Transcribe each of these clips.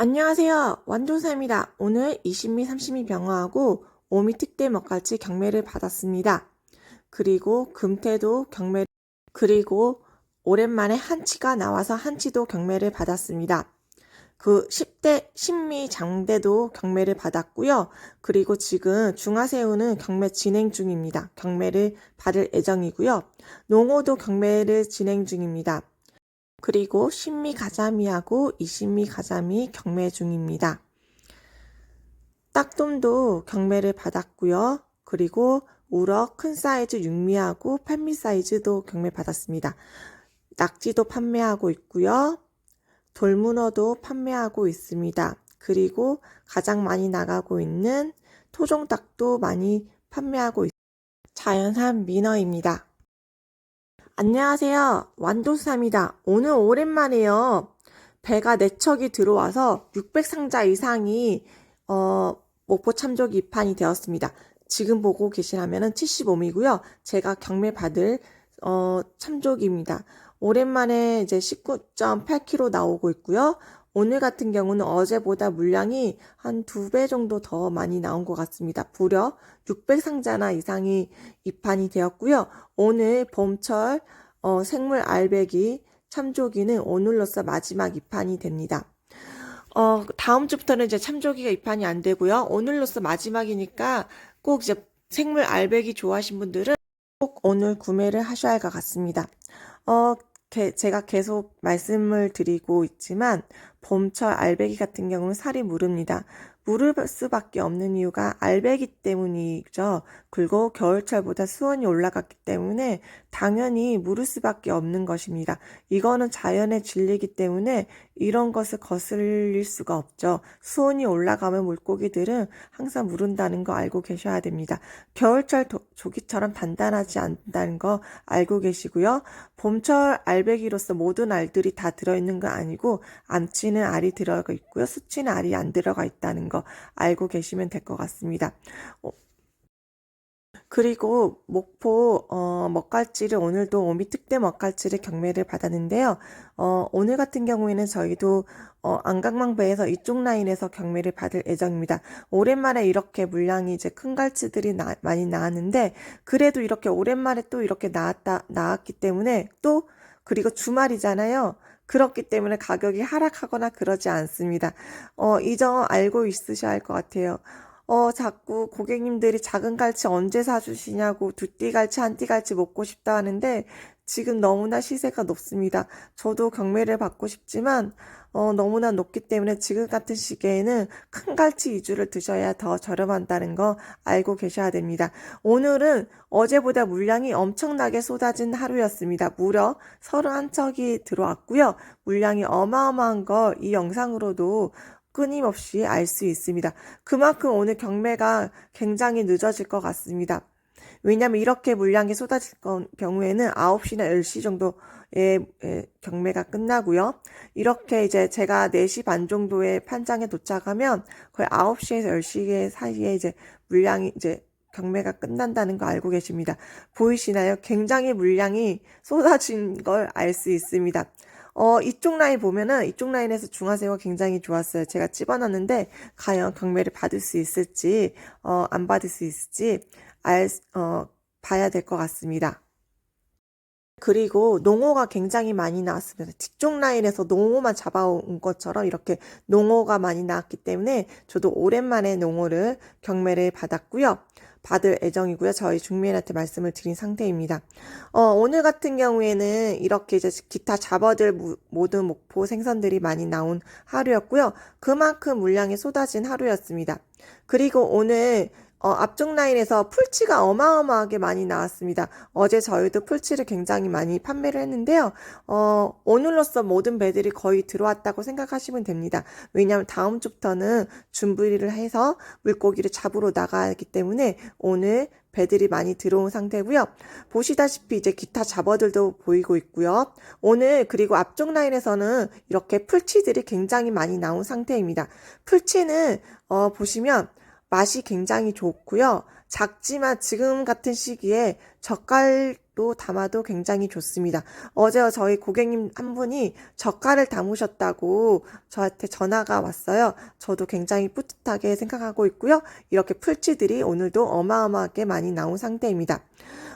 안녕하세요. 완전사입니다. 오늘 20미 30미 병화하고 5미 특대 먹갈치 경매를 받았습니다. 그리고 금태도 경매, 그리고 오랜만에 한치가 나와서 한치도 경매를 받았습니다. 그 10대, 10미 장대도 경매를 받았고요. 그리고 지금 중화새우는 경매 진행 중입니다. 경매를 받을 예정이고요. 농어도 경매를 진행 중입니다. 그리고 신미 가자미하고 이신미 가자미 경매 중입니다. 딱돔도 경매를 받았고요. 그리고 우럭 큰 사이즈 6미하고 8미 사이즈도 경매 받았습니다. 낙지도 판매하고 있고요. 돌문어도 판매하고 있습니다. 그리고 가장 많이 나가고 있는 토종닭도 많이 판매하고 있습니다. 자연산 민어입니다. 안녕하세요. 완도삼이다. 오늘 오랜만에요. 배가 4척이 들어와서 600상자 이상이 어, 목포 참조기 입판이 되었습니다. 지금 보고 계시라면 75미고요. 제가 경매 받을 어, 참조기입니다. 오랜만에 이제 19.8kg 나오고 있고요. 오늘 같은 경우는 어제보다 물량이 한 두 배 정도 더 많이 나온 것 같습니다. 무려 600상자나 이상이 입판이 되었고요. 오늘 봄철 어, 생물 알배기 참조기는 오늘로서 마지막 입판이 됩니다. 어, 다음 주부터는 이제 참조기가 입판이 안 되고요. 오늘로서 마지막이니까 꼭 이제 생물 알배기 좋아하신 분들은 꼭 오늘 구매를 하셔야 할 것 같습니다. 어, 게- 제가 계속 말씀을 드리고 있지만 봄철 알배기 같은 경우는 살이 무릅니다. 무를 수밖에 없는 이유가 알배기 때문이죠. 그리고 겨울철보다 수온이 올라갔기 때문에 당연히 무를 수밖에 없는 것입니다. 이거는 자연의 진리이기 때문에 이런 것을 거슬릴 수가 없죠. 수온이 올라가면 물고기들은 항상 무른다는 거 알고 계셔야 됩니다. 겨울철 도- 조기처럼 단단하지 않다는 거 알고 계시고요. 봄철 알배기로서 모든 알들이 다 들어있는 거 아니고 암치는 알이 들어가 있고요. 수치는 알이 안 들어가 있다는 거 알고 계시면 될 것 같습니다. 어, 그리고 목포 어, 먹갈치를 오늘도 오미 특대 먹갈치를 경매를 받았는데요. 어, 오늘 같은 경우에는 저희도 어, 안강망배에서 이쪽 라인에서 경매를 받을 예정입니다. 오랜만에 이렇게 물량이 이제 큰 갈치들이 나- 많이 나왔는데 그래도 이렇게 오랜만에 또 이렇게 나왔다 나왔기 때문에 또 그리고 주말이잖아요. 그렇기 때문에 가격이 하락하거나 그러지 않습니다. 어, 이 점 알고 있으셔야 할 것 같아요. 어, 자꾸 고객님들이 작은 갈치 언제 사주시냐고 두 띠 갈치, 한 띠 갈치 먹고 싶다 하는데 지금 너무나 시세가 높습니다. 저도 경매를 받고 싶지만 어, 너무나 높기 때문에 지금 같은 시기에는 큰 갈치 위주를 드셔야 더 저렴한다는 거 알고 계셔야 됩니다. 오늘은 어제보다 물량이 엄청나게 쏟아진 하루였습니다. 무려 31척이 들어왔고요. 물량이 어마어마한 거 이 영상으로도 끊임없이 알 수 있습니다. 그만큼 오늘 경매가 굉장히 늦어질 것 같습니다. 왜냐하면 이렇게 물량이 쏟아질 건- 경우에는 9시나 10시 정도에 에, 경매가 끝나고요. 이렇게 이제 제가 4시 반 정도에 판장에 도착하면 거의 9시에서 10시 사이에 이제 물량이 이제 경매가 끝난다는 거 알고 계십니다. 보이시나요? 굉장히 물량이 쏟아진 걸 알 수 있습니다. 어, 이쪽 라인 보면은 이쪽 라인에서 중화새우가 굉장히 좋았어요. 제가 집어넣었는데 과연 경매를 받을 수 있을지, 어, 안 받을 수 있을지 알, 어, 봐야 될 것 같습니다. 그리고 농어가 굉장히 많이 나왔습니다. 뒤쪽 라인에서 농어만 잡아온 것처럼 이렇게 농어가 많이 나왔기 때문에 저도 오랜만에 농어를 경매를 받았고요. 받을 예정이고요. 저희 중매인한테 말씀을 드린 상태입니다. 어, 오늘 같은 경우에는 이렇게 이제 기타 잡어들 무- 모든 목포 생선들이 많이 나온 하루였고요. 그만큼 물량이 쏟아진 하루였습니다. 그리고 오늘 어, 앞쪽 라인에서 풀치가 어마어마하게 많이 나왔습니다. 어제 저희도 풀치를 굉장히 많이 판매를 했는데요. 어, 오늘로써 모든 배들이 거의 들어왔다고 생각하시면 됩니다. 왜냐하면 다음 주부터는 준비를 해서 물고기를 잡으러 나가기 때문에 오늘 배들이 많이 들어온 상태고요. 보시다시피 이제 기타 잡어들도 보이고 있고요. 오늘 그리고 앞쪽 라인에서는 이렇게 풀치들이 굉장히 많이 나온 상태입니다. 풀치는 어, 보시면 맛이 굉장히 좋고요. 작지만 지금 같은 시기에 젓갈 로 담아도 굉장히 좋습니다. 어제 저희 고객님 한 분이 젓갈을 담으셨다고 저한테 전화가 왔어요. 저도 굉장히 뿌듯하게 생각하고 있고요. 이렇게 풀치들이 오늘도 어마어마하게 많이 나온 상태입니다.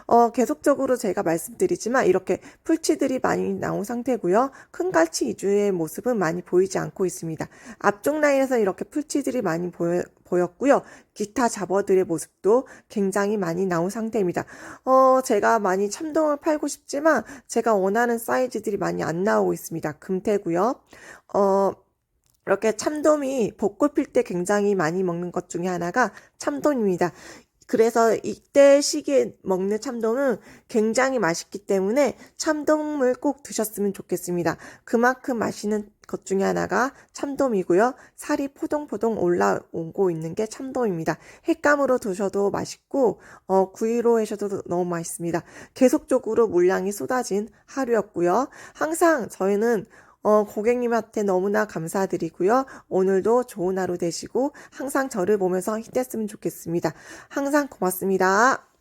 어, 계속적으로 제가 말씀드리지만 이렇게 풀치들이 많이 나온 상태고요. 큰 갈치 위주의 모습은 많이 보이지 않고 있습니다. 앞쪽 라인에서 이렇게 풀치들이 많이 보여, 보였고요. 기타 잡어들의 모습도 굉장히 많이 나온 상태입니다. 어, 제가 많이 참돔을 팔고 싶지만 제가 원하는 사이즈들이 많이 안 나오고 있습니다. 금태고요. 어, 이렇게 참돔이 벚꽃 필 때 굉장히 많이 먹는 것 중에 하나가 참돔입니다. 그래서 이때 시기에 먹는 참돔은 굉장히 맛있기 때문에 참돔을 꼭 드셨으면 좋겠습니다. 그만큼 맛있는 것 중에 하나가 참돔이고요. 살이 포동포동 올라오고 있는 게 참돔입니다. 횟감으로 드셔도 맛있고 어, 구이로 하셔도 너무 맛있습니다. 계속적으로 물량이 쏟아진 하루였고요. 항상 저희는 어, 고객님한테 너무나 감사드리고요. 오늘도 좋은 하루 되시고 항상 저를 보면서 힘냈으면 좋겠습니다. 항상 고맙습니다.